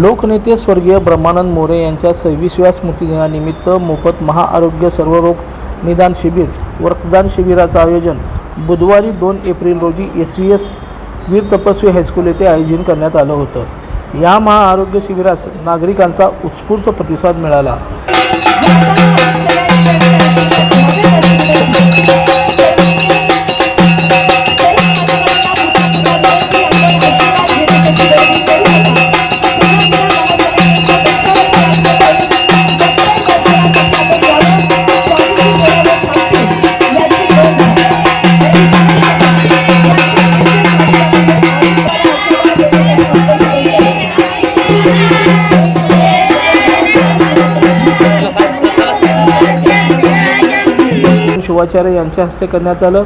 लोकनेते स्वर्गीय ब्रह्मानंद मोरे यांच्या सव्वीसव्या स्मृतिदिनानिमित्त मोफत महाआरोग्य सर्वरोग निदान शिबिर व रक्तदान शिबिराचं आयोजन बुधवारी दोन एप्रिल रोजी एस व्ही एस वीर तपस्वी हायस्कूल येथे आयोजन करण्यात आलं होतं. या महाआरोग्य शिबिरास नागरिकांचा उत्स्फूर्त प्रतिसाद मिळाला. शिवाचार्य यांच्या हस्ते करण्यात आलं.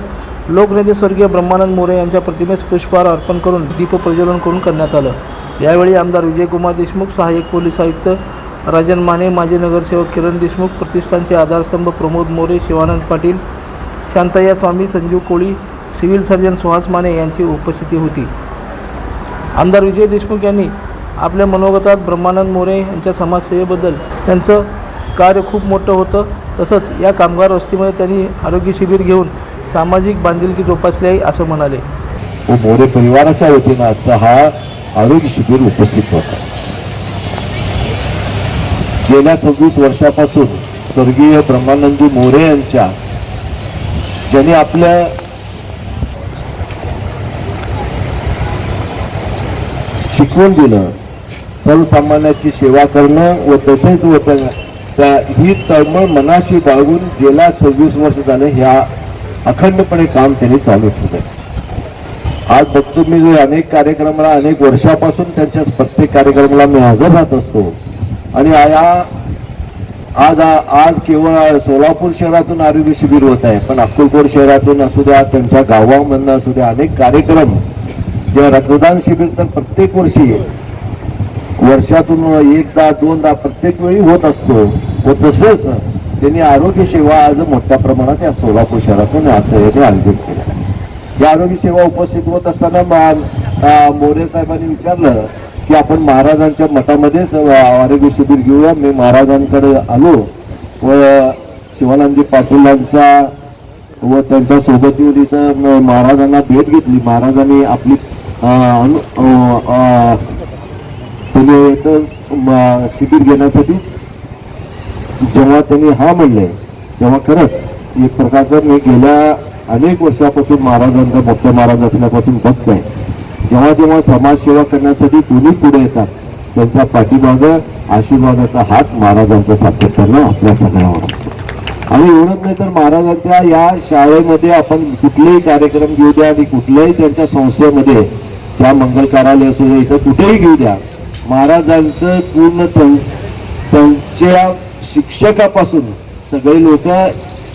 लोकनेते स्वर्गीय ब्रह्मानंद मोरे यांच्या प्रतिमेस पुष्पहार अर्पण करून दीप प्रज्वलन करून करण्यात आलं. यावेळी आमदार विजयकुमार देशमुख सहाय्यक पोलीस आयुक्त राजन माने माजी नगरसेवक किरण देशमुख प्रतिष्ठानचे आधारस्तंभ प्रमोद मोरे शिवानंद पाटील शांतय्या स्वामी संजीव कोळी सिव्हिल सर्जन सुहास माने यांची उपस्थिती होती. आमदार विजय देशमुख यांनी आपल्या मनोगतात ब्रह्मानंद मोरे यांच्या समाजसेवेबद्दल त्यांचं कार्य खूप मोठं होतं. तसंच या कामगार वस्तीमध्ये त्यांनी आरोग्य शिबिर घेऊन सामाजिक बांधिलकी जोपासली आहे असं म्हणाले. व मोरे परिवाराच्या वतीनं आजचा हा आरोग्य शिबिर उपस्थित होता. गेल्या सव्वीस वर्षापासून स्वर्गीय ब्रह्मानंदी मोरे यांच्या ज्यांनी आपल्या शिकवून दिलं सर्वसामान्याची सेवा करणं व तसेच व त्या- ही तळमळ मनाशी बाळगून गेल्या सव्वीस वर्ष झाले ह्या अखंडपणे काम त्यांनी चालू ठेवलं आज बघतो मी जे अनेक कार्यक्रमाला अनेक वर्षापासून त्यांच्या प्रत्येक कार्यक्रमाला मी हजर राहत असतो. आणि या आज आज केवळ सोलापूर शहरातून आरोग्य शिबिर होत आहे पण अक्कलकोट शहरातून असू द्या त्यांच्या गावामधनं असू द्या अनेक कार्यक्रम जेव्हा रक्तदान शिबिर तर प्रत्येक वर्षी वर्षातून एकदा दोनदा प्रत्येक वेळी होत असतो. व तसंच त्यांनी आरोग्य सेवा आज मोठ्या प्रमाणात या सोलापूर शहरातून असं याने आयोजित केलं या आरोग्य सेवा उपस्थित होत असताना मोरे साहेबांनी विचारलं की आपण महाराजांच्या मठामध्येच आरोग्य शिबिर घेऊया. मी महाराजांकडे आलो व शिवानंदजी पाटीलांचा व त्यांच्यासोबत येऊन इथं महाराजांना भेट घेतली. महाराजांनी आपली पुणे येथं शिबिर घेण्यासाठी. जेव्हा त्यांनी हा म्हणले तेव्हा खरंच एक प्रकारचं मी गेल्या अनेक वर्षापासून महाराजांचा भक्त महाराज असल्यापासून बघतोय जेव्हा जेव्हा समाजसेवा करण्यासाठी कुणी पुढे येतात त्यांच्या पाठीमागं आशीर्वादाचा हात महाराजांचा सातत्यानं आपल्या सगळ्यावर असतो. आणि एवढंच नाही तर महाराजांच्या या शाळेमध्ये आपण कुठलेही कार्यक्रम घेऊ द्या आणि कुठल्याही त्यांच्या संस्थेमध्ये ज्या मंगल कार्यालय असू द्या इथं कुठेही घेऊ द्या महाराजांचं पूर्ण त्यां- त्यांच्या शिक्षकापासून सगळे लोक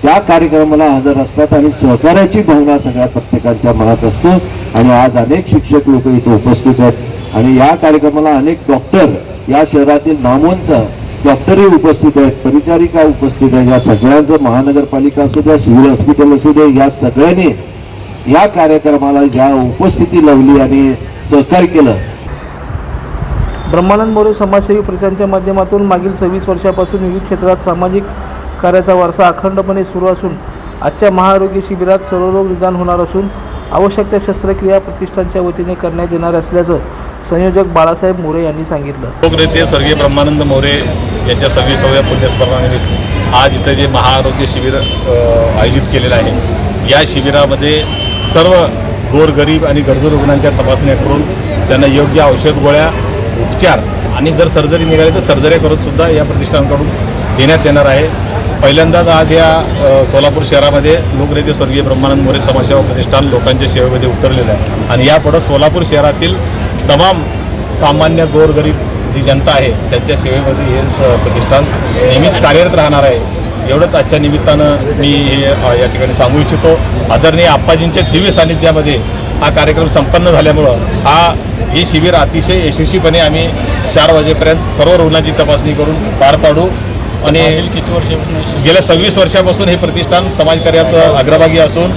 त्या कार्यक्रमाला हजर असतात आणि सहकार्याची भावना सगळ्या प्रत्येकाच्या मनात असतो. आणि आज अनेक शिक्षक लोक इथे उपस्थित आहेत. आणि या कार्यक्रमाला अनेक डॉक्टर या शहरातील नामवंत डॉक्टरही उपस्थित आहेत. परिचारिका उपस्थित आहेत. या सगळ्यांचं महानगरपालिका असू द्या सिव्हिल हॉस्पिटल असू द्या या सगळ्यांनी या कार्यक्रमाला ज्या उपस्थिती लावली आणि सहकार्य केलं ब्रह्मानंद मोरे समाजसेवी प्रचारांच्या माध्यमातून मागील सव्वीस वर्षापासून विविध क्षेत्रात सामाजिक कार्याचा वारसा अखंडपणे सुरू असून आजच्या महाआरोग्य शिबिरात सर्वरोग निदान होणार असून आवश्यक त्या शस्त्रक्रिया प्रतिष्ठानच्या वतीने करण्यात येणार असल्याचं संयोजक बाळासाहेब मोरे यांनी सांगितलं. लोकनेते स्वर्गीय ब्रह्मानंद मोरे यांच्या सव्वीसाव्या पुण्यस्पर्धानिमित्त आज इथं जे महाआरोग्य शिबिर आयोजित केलेलं आहे या शिबिरामध्ये सर्व गोरगरीब आणि गरजू रुग्णांच्या तपासण्या करून त्यांना योग्य औषध गोळ्या उपचार आणि जर सर्जरी निघाली तर सर्जरी करून सुद्धा या प्रतिष्ठानकडून देण्यात येणार आहे. पहिल्यांदाच आज या सोलापूर शहरामध्ये लोकनेते स्वर्गीय ब्रह्मानंद मोरे समाजसेवा प्रतिष्ठान लोकांच्या सेवेमध्ये उतरलेलं आहे. आणि यापुढं सोलापूर शहरातील तमाम सामान्य गोरगरीब जी जनता आहे त्यांच्या सेवेमध्ये हे प्रतिष्ठान नेहमीच कार्यरत राहणार आहे. एवढंच आजच्या निमित्तानं मी हे या ठिकाणी सांगू इच्छितो. आदरणीय आप्पाजींच्या दिव्य सानिध्यामध्ये हा कार्यक्रम संपन्न झाल्यामुळं हा हे शिबिर अतिशय यशस्वीपणे आम्ही चार वाजेपर्यंत सर्व रुग्णांची तपासणी करून पार पाडू आणि किती वर्षापासून गेल्या सव्वीस वर्षापासून हे प्रतिष्ठान समाजकार्यात अग्रभागी असून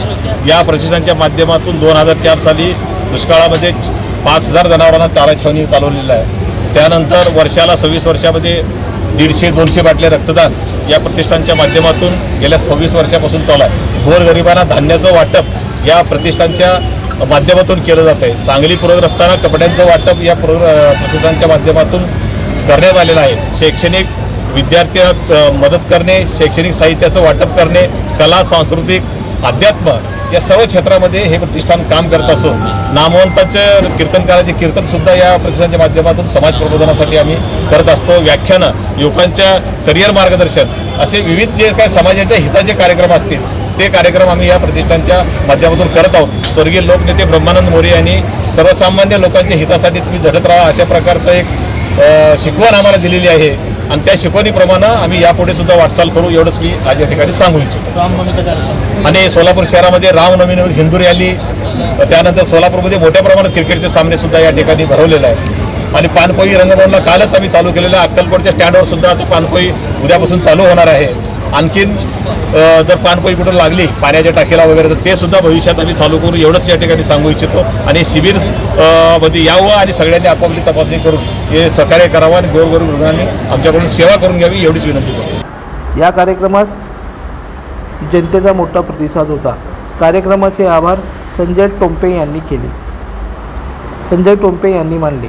या प्रतिष्ठानच्या माध्यमातून दोन हजार चार साली दुष्काळामध्ये पाच हजार जनावरांना चारा छावणी चालवलेलं आहे. त्यानंतर वर्षाला सव्वीस वर्षामध्ये दीडशे दोनशे बाटले रक्तदान या प्रतिष्ठानच्या माध्यमातून गेल्या सव्वीस वर्षापासून चालू आहे. गोरगरिबांना धान्याचं वाटप या प्रतिष्ठानच्या माध्यमातून केलं जात आहे सांगली पूरग्रस्तांना कपड्यांचं वाटप या पूर प्रसिद्धांच्या माध्यमातून करण्यात आलेलं आहे. शैक्षणिक विद्यार्थ्यांना मदत करणे शैक्षणिक साहित्याचं वाटप करणे कला सांस्कृतिक अध्यात्म या सर्व क्षेत्रामध्ये हे प्रतिष्ठान काम करत असून नामवंताचे कीर्तनकाराचे कीर्तन सुद्धा या प्रतिष्ठानच्या माध्यमातून समाज प्रबोधनासाठी आम्ही करत असतो. व्याख्यानं युवकांच्या करिअर मार्गदर्शन असे विविध जे काय समाजाच्या हिताचे कार्यक्रम असतील ते कार्यक्रम आम्ही या प्रतिष्ठानच्या माध्यमातून करत आहोत. स्वर्गीय लोकनेते ब्रह्मानंद मोरे यांनी सर्वसामान्य लोकांच्या हितासाठी तुम्ही झटत राहा अशा प्रकारचं एक शिकवण आम्हाला दिलेली आहे. आणि त्या शिकवणीप्रमाणे आम्ही यापुढे सुद्धा वाटचाल करू. एवढंच मी आज या ठिकाणी सांगू इच्छितो. आणि सोलापूर शहरामध्ये रामनवमी हिंदू रॅली त्यानंतर सोलापूरमध्ये मोठ्या प्रमाणात क्रिकेटचे सामने सुद्धा या ठिकाणी भरवलेले आहे आणि पानपोई रंगभवनला कालच आम्ही चालू केलेलं आहे. अक्कलकोटच्या स्टँडवर सुद्धा आता पानपोई उद्यापासून चालू होणार आहे. आणखीन जर पाणपोई कुठं लागली पाण्याच्या टाकीला वगैरे तर ते सुद्धा भविष्यात आम्ही चालू करू. एवढंच या ठिकाणी सांगू इच्छितो. आणि शिबिरमध्ये यावं आणि सगळ्यांनी आपापली तपासणी करून हे सहकार्य करावं आणि गोरगरीब रुग्णांनी आमच्याकडून सेवा करून घ्यावी एवढीच विनंती करतो. या कार्यक्रमास जनतेचा मोठा प्रतिसाद होता. कार्यक्रमाचे आभार संजय टोंपे यांनी केले. संजय टोंपे यांनी मानले.